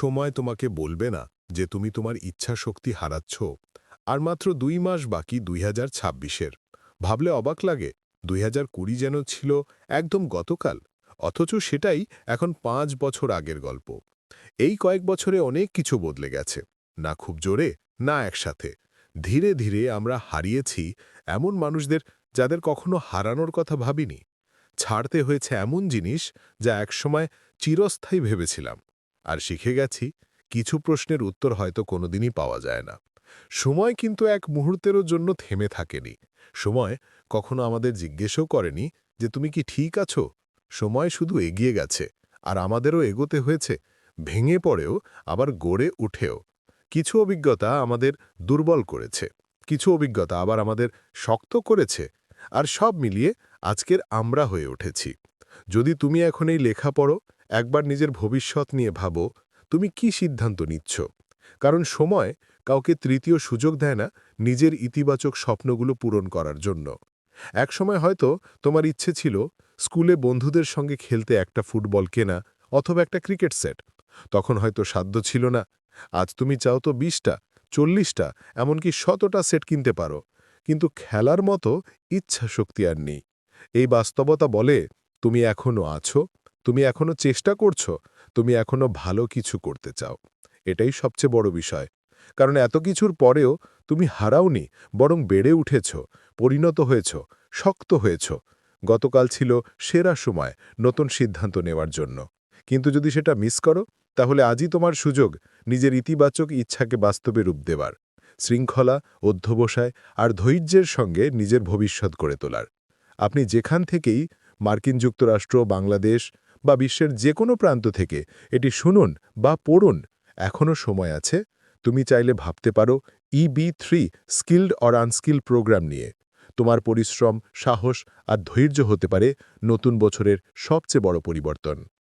সময় তোমাকে বলবে না যে তুমি তোমার ইচ্ছা শক্তি হারাচ্ছ, আর মাত্র দুই মাস বাকি দুই হাজার ছাব্বিশের। ভাবলে অবাক লাগে, দুই হাজার কুড়ি যেন ছিল একদম গতকাল, অথচ সেটাই এখন পাঁচ বছর আগের গল্প। এই কয়েক বছরে অনেক কিছু বদলে গেছে, না খুব জোরে, না একসাথে। ধীরে ধীরে আমরা হারিয়েছি এমন মানুষদের যাদের কখনো হারানোর কথা ভাবিনি। ছাড়তে হয়েছে এমন জিনিস যা একসময় চিরস্থায়ী ভেবেছিলাম। আর শিখে গেছি, কিছু প্রশ্নের উত্তর হয়তো কোনোদিনই পাওয়া যায় না। সময় কিন্তু এক মুহূর্তেরও জন্য থেমে থাকেনি। সময় কখনো আমাদের জিজ্ঞেসও করেনি যে, তুমি কি ঠিক আছো? সময় শুধু এগিয়ে গেছে, আর আমাদেরও এগোতে হয়েছে, ভেঙে পড়েও, আবার গড়ে উঠেও। কিছু অভিজ্ঞতা আমাদের দুর্বল করেছে, কিছু অভিজ্ঞতা আবার আমাদের শক্ত করেছে, আর সব মিলিয়ে আজকের আমরা হয়ে উঠেছি। যদি তুমি এখন এই লেখা পড়ো একবার নিজের ভবিষ্যৎ নিয়ে ভাবো, তুমি কি সিদ্ধান্ত নিচ্ছ? কারণ সময় কাউকে তৃতীয় সুযোগ দেয় না নিজের ইতিবাচক স্বপ্নগুলো পূরণ করার জন্য। একসময় হয়তো তোমার ইচ্ছে ছিল স্কুলে বন্ধুদের সঙ্গে খেলতে একটা ফুটবল কেনা অথবা একটা ক্রিকেট সেট। তখন হয়তো সাধ্য ছিল না, আজ তুমি চাও তো বিশটা, চল্লিশটা, এমনকি শতটা সেট কিনতে পারো। কিন্তু খেলার মতো ইচ্ছা শক্তি আর নেই। এই বাস্তবতা বলে তুমি এখনও আছো? তুমি এখনও চেষ্টা করছ, তুমি এখনও ভালো কিছু করতে চাও। এটাই সবচেয়ে বড় বিষয়। কারণ এত কিছুর পরেও তুমি হারাওনি, বরং বেড়ে উঠেছ, পরিণত হয়েছ, শক্ত হয়েছ। গতকাল ছিল সেরা সময় নতুন সিদ্ধান্ত নেওয়ার জন্য। কিন্তু যদি সেটা মিস করো, তাহলে আজই তোমার সুযোগ, নিজের ইতিবাচক ইচ্ছাকে বাস্তবে রূপ দেবার। শৃঙ্খলা, অধ্যবসায় আর ধৈর্যের সঙ্গে নিজের ভবিষ্যৎ গড়ে তোলার। আপনি যেখান থেকেই মার্কিন যুক্তরাষ্ট্র, বাংলাদেশ বা বিশ্বের যে কোনো প্রান্ত থেকে এটি শুনুন বা পড়ুন। এখনও সময় আছে। তুমি চাইলে ভাবতে পারো EB three skilled or unskilled program নিয়ে। তোমার পরিশ্রম, সাহস আর ধৈর্য হতে পারে নতুন বছরের সবচেয়ে বড় পরিবর্তন।